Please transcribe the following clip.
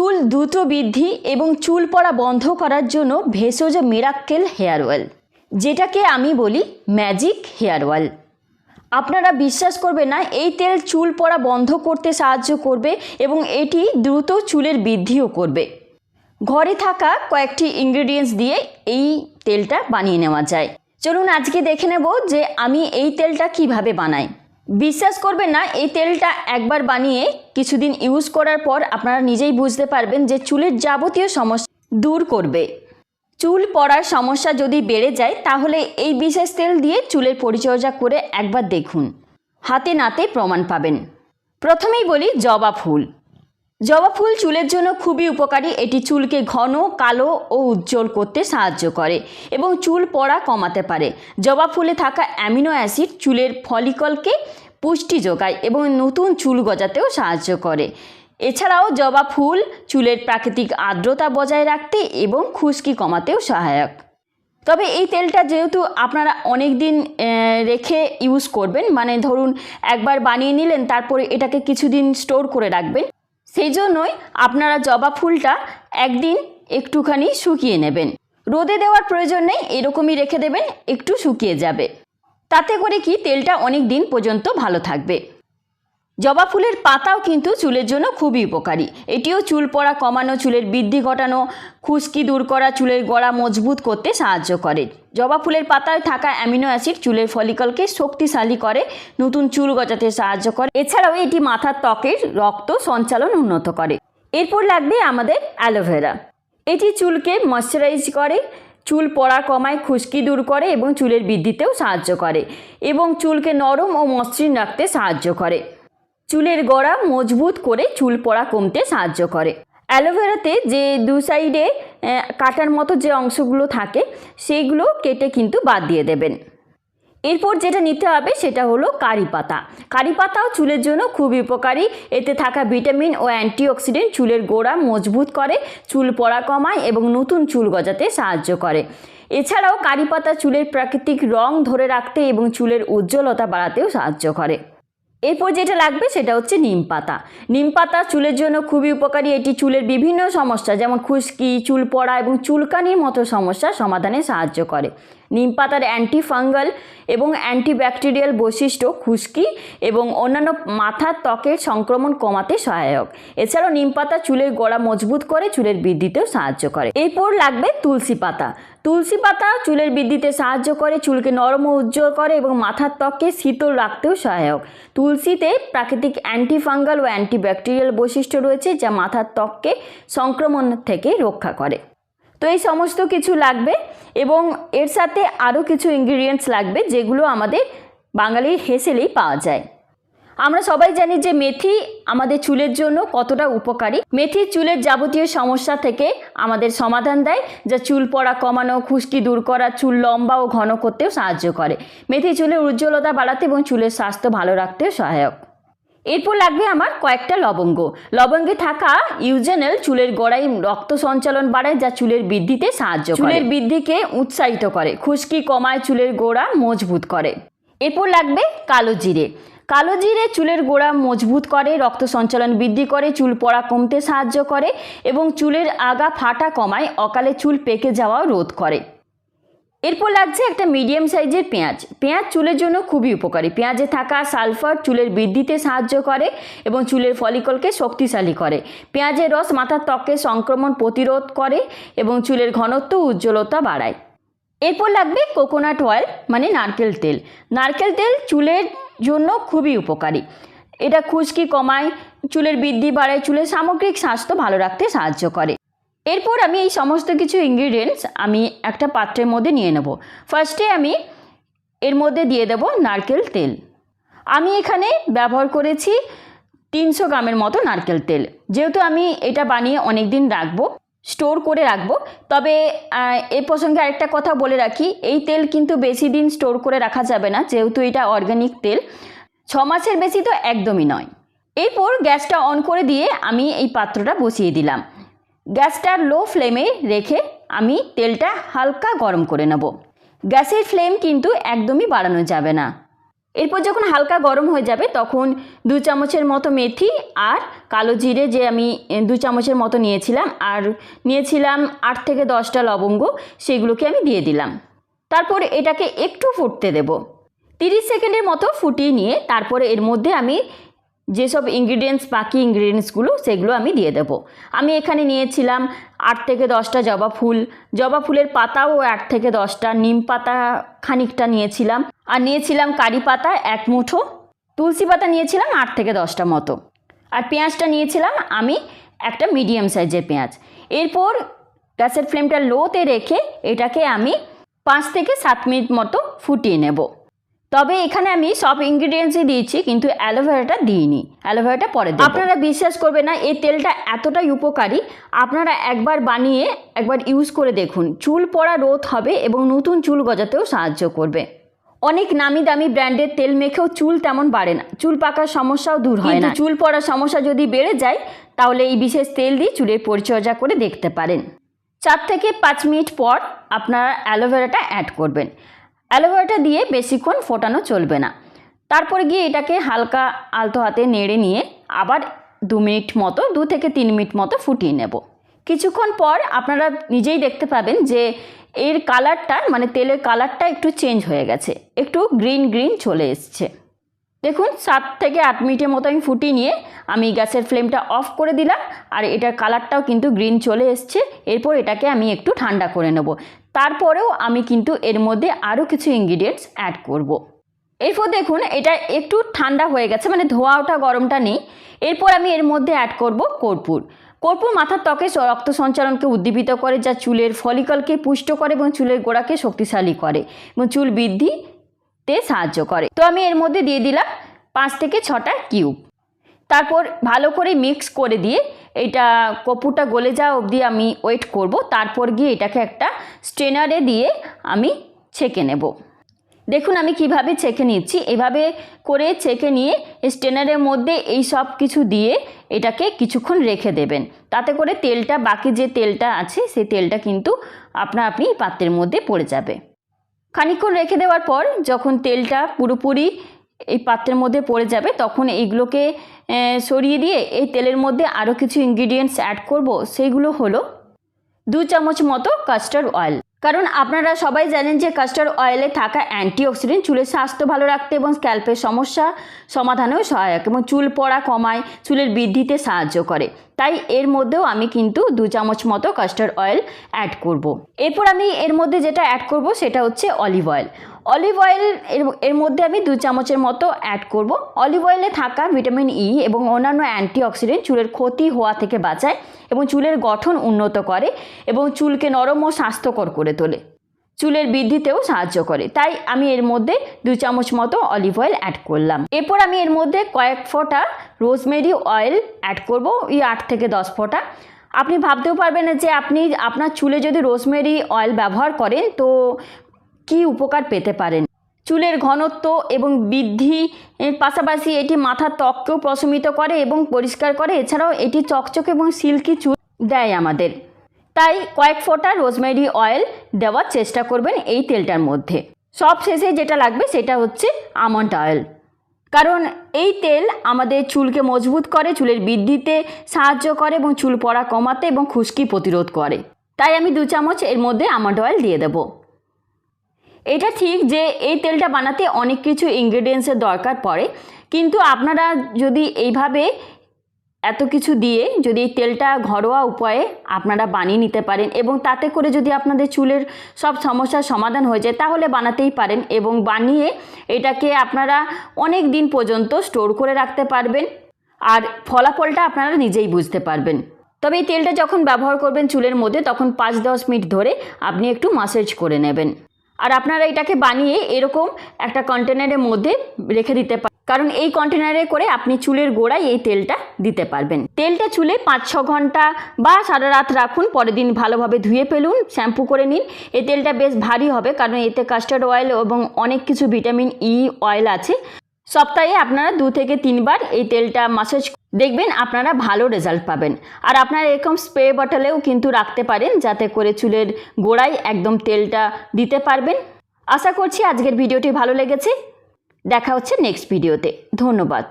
চুল দ্রুত বৃদ্ধি এবং চুল পড়া বন্ধ করার জন্য ভেষজ মিরাক্কেল হেয়ার অয়েল, যেটাকে আমি বলি ম্যাজিক হেয়ার অয়েল। আপনারা বিশ্বাস করবেন না, এই তেল চুল পড়া বন্ধ করতে সাহায্য করবে এবং এটি দ্রুত চুলের বৃদ্ধিও করবে। ঘরে থাকা কয়েকটি ইনগ্রেডিয়েন্টস দিয়ে এই তেলটা বানিয়ে নেওয়া যায়। চলুন আজকে দেখে নেব যে আমি এই তেলটা কীভাবে বানাই। বিশ্বাস করবেন না, এই তেলটা একবার বানিয়ে কিছুদিন ইউজ করার পর আপনারা নিজেই বুঝতে পারবেন যে চুলের যাবতীয় সমস্যা দূর করবে। চুল পড়ার সমস্যা যদি বেড়ে যায়, তাহলে এই বিশেষ তেল দিয়ে চুলের পরিচর্যা করে একবার দেখুন। হাতে নাতে প্রমাণ পাবেন। প্রথমেই বলি জবা ফুল। জবা ফুল চুলের জন্য খুবই উপকারী। এটি চুলকে ঘন, কালো ও উজ্জ্বল করতে সাহায্য করে এবং চুল পড়া কমাতে পারে। জবা ফুলে থাকা অ্যামিনো অ্যাসিড চুলের ফলিকলকে পুষ্টি যোগায় এবং নতুন চুল গজাতেও সাহায্য করে। এছাড়াও জবা ফুল চুলের প্রাকৃতিক আর্দ্রতা বজায় রাখতে এবং খুশকি কমাতেও সহায়ক। তবে এই তেলটা যেহেতু আপনারা অনেক দিন রেখে ইউজ করবেন মানে ধরুন একবার বানিয়ে নিলেন, তারপরে এটাকে কিছুদিন স্টোর করে রাখবেন সেই জন্যই আপনারা জবা ফুলটা একদিন একটুখানি শুকিয়ে নেবেন। রোদে দেওয়ার প্রয়োজন নেই, এরকমই রেখে দেবেন, একটু শুকিয়ে যাবে। তাতে করে কি তেলটা অনেক দিন পর্যন্ত ভালো থাকবে। জবা ফুলের পাতাও কিন্তু চুলের জন্য খুবই উপকারী। এটিও চুল পড়া কমানো, চুলের বৃদ্ধি ঘটানো, খুশকি দূর করা, চুলের গোড়া মজবুত করতে সাহায্য করে। জবা ফুলের পাতায় থাকা অ্যামিনো অ্যাসিড চুলের ফলিকলকে শক্তিশালী করে, নতুন চুল গজাতে সাহায্য করে। এছাড়াও এটি মাথার ত্বকের রক্ত সঞ্চালন উন্নত করে। এরপর লাগবে আমাদের অ্যালোভেরা এটি চুলকে ময়শ্চারাইজ করে, চুল পড়া কমায় খুশকি দূর করে এবং চুলের বৃদ্ধিতেও সাহায্য করে এবং চুলকে নরম ও মসৃণ রাখতে সাহায্য করে। চুলের গোড়া মজবুত করে চুল পড়া কমতে সাহায্য করে। অ্যালোভেরাতে যে দু সাইডে কাটার মতো যে অংশগুলো থাকে সেইগুলো কেটে কিন্তু বাদ দিয়ে দেবেন। এরপর যেটা নিতে হবে সেটা হলো কারি পাতা। কারি পাতাও চুলের জন্য খুবই উপকারী। এতে থাকা ভিটামিন ও অ্যান্টিঅক্সিডেন্ট চুলের গোড়া মজবুত করে, চুল পড়া কমায় এবং নতুন চুল গজাতে সাহায্য করে। এছাড়াও কারি পাতা চুলের প্রাকৃতিক রং ধরে রাখতে এবং চুলের উজ্জ্বলতা বাড়াতেও সাহায্য করে। এরপর যেটা লাগবে সেটা হচ্ছে নিম পাতা। নিম পাতা চুলের জন্য খুবই উপকারী। এটি চুলের বিভিন্ন সমস্যা, যেমন খুশকি, চুল পড়া এবং চুলকানির মতো সমস্যা সমাধানে সাহায্য করে। নিম পাতার অ্যান্টি ফাঙ্গাল এবং অ্যান্টিব্যাকটেরিয়াল বৈশিষ্ট্য খুশকি এবং অন্যান্য মাথার ত্বকের সংক্রমণ কমাতে সহায়ক। এছাড়াও নিম পাতা চুলের গোড়া মজবুত করে চুলের বৃদ্ধিতেও সাহায্য করে। এরপর লাগবে তুলসী পাতা। তুলসী পাতা চুলের বৃদ্ধিতে সাহায্য করে, চুলকে নরম ও উজ্জ্বল করে এবং মাথার ত্বককে শীতল রাখতেও সহায়ক। তুলসীতে প্রাকৃতিক অ্যান্টিফাঙ্গাল ও অ্যান্টিব্যাকটেরিয়াল বৈশিষ্ট্য রয়েছে যা মাথার ত্বককে সংক্রমণ থেকে রক্ষা করে। তো এই সমস্ত কিছু লাগবে এবং এর সাথে আরও কিছু ইনগ্রিডিয়েন্টস লাগবে যেগুলো আমাদের বাঙালির হেসেলেই পাওয়া যায়। আমরা সবাই জানি যে মেথি আমাদের চুলের জন্য কতটা উপকারী। মেথি চুলের যাবতীয় সমস্যা থেকে আমাদের সমাধান দেয়, যা চুল পড়া কমানো, খুশকি দূর করা, চুল লম্বা ও ঘন করতেও সাহায্য করে। মেথি চুলের উজ্জ্বলতা বাড়াতে এবং চুলের স্বাস্থ্য ভালো রাখতেও সহায়ক। এরপর লাগবে আমার কয়েকটা লবঙ্গ। লবঙ্গে থাকা ইউজেনেল চুলের গোড়ায় রক্ত সঞ্চালন বাড়ায় যা চুলের বৃদ্ধিতে সাহায্য করে। চুলের বৃদ্ধিকে উৎসাহিত করে, খুশকি কমায় চুলের গোড়া মজবুত করে। এরপর লাগবে কালো জিরে। কালো জিরে চুলের গোড়া মজবুত করে, রক্ত সঞ্চালন বৃদ্ধি করে, চুল পড়া কমতে সাহায্য করে এবং চুলের আগা ফাটা কমায়, অকালে চুল পেকে যাওয়াও রোধ করে। এরপর লাগছে একটা মিডিয়াম সাইজের পেঁয়াজ। পেঁয়াজ চুলের জন্য খুবই উপকারী। পেঁয়াজে থাকা সালফার চুলের বৃদ্ধিতে সাহায্য করে এবং চুলের ফলিকলকে শক্তিশালী করে। পেঁয়াজের রস মাথার ত্বকে সংক্রমণ প্রতিরোধ করে এবং চুলের ঘনত্ব উজ্জ্বলতা বাড়ায়। এরপর লাগবে কোকোনাট অয়েল মানে নারকেল তেল। নারকেল তেল চুলের জন্য খুবই উপকারী। এটা খুশকি কমায়, চুলের বৃদ্ধি বাড়ায়, চুলের সামগ্রিক স্বাস্থ্য ভালো রাখতে সাহায্য করে। এরপর আমি এই সমস্ত কিছু ইনগ্রিডিয়েন্টস আমি একটা পাত্রের মধ্যে নিয়ে নেব। ফার্স্টে আমি এর মধ্যে দিয়ে দেব নারকেল তেল। আমি এখানে ব্যবহার করেছি তিনশো গ্রামের মতো নারকেল তেল। যেহেতু আমি এটা বানিয়ে অনেক দিন রাখব স্টোর করে রাখব, তবে এ প্রসঙ্গে আরেকটা কথা বলে রাখি, এই তেল কিন্তু বেশি দিন স্টোর করে রাখা যাবে না, যেহেতু এটা অর্গানিক তেল। ছ মাসের বেশি তো একদমই নয়। এরপর গ্যাসটা অন করে দিয়ে আমি এই পাত্রটা বসিয়ে দিলাম। গ্যাসটার লো ফ্লেমে রেখে আমি তেলটা হালকা গরম করে নেব। গ্যাসের ফ্লেম কিন্তু একদমই বাড়ানো যাবে না। এরপর যখন হালকা গরম হয়ে যাবে, তখন দু চামচের মতো মেথি আর কালো জিরে যে আমি দু চামচের মতো নিয়েছিলাম, আর নিয়েছিলাম আট থেকে দশটা লবঙ্গ, সেগুলোকে আমি দিয়ে দিলাম। তারপর এটাকে একটু ফুটতে দেব। তিরিশ সেকেন্ডের মতো ফুটিয়ে নিয়ে তারপরে এর মধ্যে আমি যেসব ইনগ্রিডিয়েন্টস বাকি ইনগ্রিডিয়েন্টসগুলো সেগুলো আমি দিয়ে দেবো। আমি এখানে নিয়েছিলাম আট থেকে দশটা জবা ফুল। জবা ফুলের পাতাও আট থেকে দশটা, নিম পাতা খানিকটা নিয়েছিলাম। আর নিয়েছিলাম কারি পাতা, এক মুঠো। তুলসী পাতা নিয়েছিলাম আট থেকে দশটা মতো। আর পেঁয়াজটা নিয়েছিলাম আমি একটা মিডিয়াম সাইজের পেঁয়াজ। এরপর গ্যাসের ফ্লেমটা লোতে রেখে এটাকে আমি পাঁচ থেকে সাত মিনিট মতো ফুটিয়ে নেব। তবে এখানে আমি সব ইনগ্রিডিয়েন্টসই দিয়েছি কিন্তু অ্যালোভেরাটা দিইনি। অ্যালোভেরাটা পরে আপনারা বিশ্বাস করবে না এই তেলটা এতটাই উপকারী। আপনারা একবার বানিয়ে একবার ইউজ করে দেখুন। চুল পড়া রোধ হবে এবং নতুন চুল গজাতেও সাহায্য করবে। অনেক নামি দামি ব্র্যান্ডের তেল মেখেও চুল তেমন বাড়ে না। চুল পাকার সমস্যাও দূর হয় না। চুল পড়ার সমস্যা যদি বেড়ে যায় তাহলে এই বিশেষ তেল দিয়ে চুলের পরিচর্যা করে দেখতে পারেন। চার থেকে পাঁচ মিনিট পর আপনারা অ্যালোভেরাটা অ্যাড করবেন। অ্যালোভেরাটা দিয়ে বেশিক্ষণ ফোটানো চলবে না। তারপর গিয়ে এটাকে হালকা আলতো হাতে নেড়ে নিয়ে আবার দু মিনিট মতো, দু থেকে তিন মিনিট মতো ফুটিয়ে নেব। কিছুক্ষণ পর আপনারা নিজেই দেখতে পাবেন যে এর কালারটা মানে তেলের কালারটা একটু চেঞ্জ হয়ে গেছে। একটু গ্রিন গ্রিন চলে এসছে। দেখুন, সাত থেকে আট মিনিটের মতো আমি ফুটিয়ে নিয়ে আমি গ্যাসের ফ্লেমটা অফ করে দিলাম। আর এটার কালারটাও কিন্তু গ্রিন চলে এসছে। এরপর এটাকে আমি একটু ঠান্ডা করে নেব। তারপরেও আমি কিন্তু এর মধ্যে আরও কিছু ইনগ্রিডিয়েন্টস অ্যাড করব। এরপর দেখুন, এটা একটু ঠান্ডা হয়ে গেছে মানে ধোয়া ওঠা গরমটা নেই। এরপর আমি এর মধ্যে অ্যাড করব কর্পূর। কর্পূর মাথার ত্বকে রক্ত সঞ্চালনকে উদ্দীপিত করে, যা চুলের ফলিকলকে পুষ্ট করে এবং চুলের গোড়াকে শক্তিশালী করে এবং চুল বৃদ্ধিতে সাহায্য করে। তো আমি এর মধ্যে দিয়ে দিলাম পাঁচ থেকে ছটা কিউব তারপর ভালো করে মিক্স করে দিয়ে এটা কপুরটা গলে যাওয়া অবধি আমি ওয়েট করব। তারপর গিয়ে এটাকে একটা স্ট্রেনারে দিয়ে আমি ছেঁকে নেব। দেখুন আমি কীভাবে ছেঁকে নিচ্ছি। এভাবে করে ছেঁকে নিয়ে স্ট্রেনারের মধ্যে এই সব কিছু দিয়ে এটাকে কিছুক্ষণ রেখে দেবেন। তাতে করে তেলটা, বাকি যে তেলটা আছে, সেই তেলটা কিন্তু আপনা আপনি পাত্রের মধ্যে পড়ে যাবে। খানিকক্ষণ রেখে দেওয়ার পর যখন তেলটা পুরোপুরি এই পাত্রের মধ্যে পড়ে যাবে, তখন এইগুলোকে সরিয়ে দিয়ে এই তেলের মধ্যে আরও কিছু ইনগ্রিডিয়েন্টস অ্যাড করব। সেইগুলো হলো দু চামচ মতো কাস্টার্ড অয়েল কারণ আপনারা সবাই জানেন যে কাস্টার্ড অয়েলে থাকা অ্যান্টিঅক্সিডেন্ট চুলের স্বাস্থ্য ভালো রাখতে এবং স্ক্যাল্পের সমস্যা সমাধানেও সহায়ক এবং চুল পড়া কমায়, চুলের বৃদ্ধিতে সাহায্য করে। তাই এর মধ্যেও আমি কিন্তু দু চামচ মতো কাস্টার্ড অয়েল অ্যাড করব। এরপর আমি এর মধ্যে যেটা অ্যাড করব সেটা হচ্ছে অলিভ অয়েল অলিভ অয়েল এর মধ্যে আমি দু চামচের মতো অ্যাড করব। অলিভ অয়েলে থাকা ভিটামিন ই এবং অন্যান্য অ্যান্টিঅক্সিডেন্ট চুলের ক্ষতি হওয়া থেকে বাঁচায় এবং চুলের গঠন উন্নত করে এবং চুলকে নরম ও স্বাস্থ্যকর করে তোলে। চুলের বৃদ্ধিতেও সাহায্য করে। তাই আমি এর মধ্যে দু চামচ মতো অলিভ অয়েল অ্যাড করলাম। এরপর আমি এর মধ্যে কয়েক ফোঁটা রোজমেরি অয়েল অ্যাড করব এই আট থেকে দশ ফোঁটা। আপনি ভাবতেও পারবেন যে আপনি, আপনার চুলে যদি রোজমেরি অয়েল ব্যবহার করেন, তো কি উপকার পেতে পারেন? চুলের ঘনত্ব এবং বৃদ্ধি পাশাপাশি এটি মাথার ত্বককেও প্রশমিত করে এবং পরিষ্কার করে। এছাড়াও এটি চকচক এবং সিল্কি চুল দেয় আমাদের। তাই কয়েক ফোঁটা রোজমেরি অয়েল দেওয়ার চেষ্টা করবেন এই তেলটার মধ্যে। সব শেষে যেটা লাগবে সেটা হচ্ছে আমন্ড অয়েল। কারণ এই তেল আমাদের চুলকে মজবুত করে, চুলের বৃদ্ধিতে সাহায্য করে এবং চুল পড়া কমাতে এবং খুশকি প্রতিরোধ করে। তাই আমি দু চামচ এর মধ্যে আমন্ড অয়েল দিয়ে দেবো। এটা ঠিক যে এই তেলটা বানাতে অনেক কিছু ইনগ্রেডিয়েন্টসের দরকার পড়ে, কিন্তু আপনারা যদি এইভাবে এত কিছু দিয়ে যদি এই তেলটা ঘরোয়া উপায়ে আপনারা বানিয়ে নিতে পারেন এবং তাতে করে যদি আপনাদের চুলের সব সমস্যার সমাধান হয়ে যায়, তাহলে বানাতেই পারেন এবং বানিয়ে এটাকে আপনারা অনেক দিন পর্যন্ত স্টোর করে রাখতে পারবেন আর ফলাফলটা আপনারা নিজেই বুঝতে পারবেন। তবে এই তেলটা যখন ব্যবহার করবেন চুলের মধ্যে, তখন পাঁচ দশ মিনিট ধরে আপনি একটু মাসাজ করে নেবেন। আর আপনারা এটাকে বানিয়ে এরকম একটা কন্টেনারের মধ্যে রেখে দিতে পারেন কারণ এই কন্টেনারে করে আপনি চুলের গোড়ায় এই তেলটা দিতে পারবেন। তেলটা চুলে পাঁচ ছ ঘণ্টা বা সারা রাত রাখুন, পরের দিন ভালোভাবে ধুয়ে ফেলুন, শ্যাম্পু করে নিন। এই তেলটা বেশ ভারী হবে, কারণ এতে কাস্টার্ড অয়েল এবং অনেক কিছু ভিটামিন ই অয়েল আছে। সপ্তাহে আপনারা দু থেকে তিনবার এই তেলটা মাসাজ দেখবেন আপনারা ভালো রেজাল্ট পাবেন। আর আপনারা এরকম স্প্রে বটলেও কিন্তু রাখতে পারেন, যাতে করে চুলের গোড়ায় একদম তেলটা দিতে পারবেন। আশা করছি আজকের ভিডিওটি ভালো লেগেছে। দেখা হচ্ছে নেক্সট ভিডিওতে ধন্যবাদ।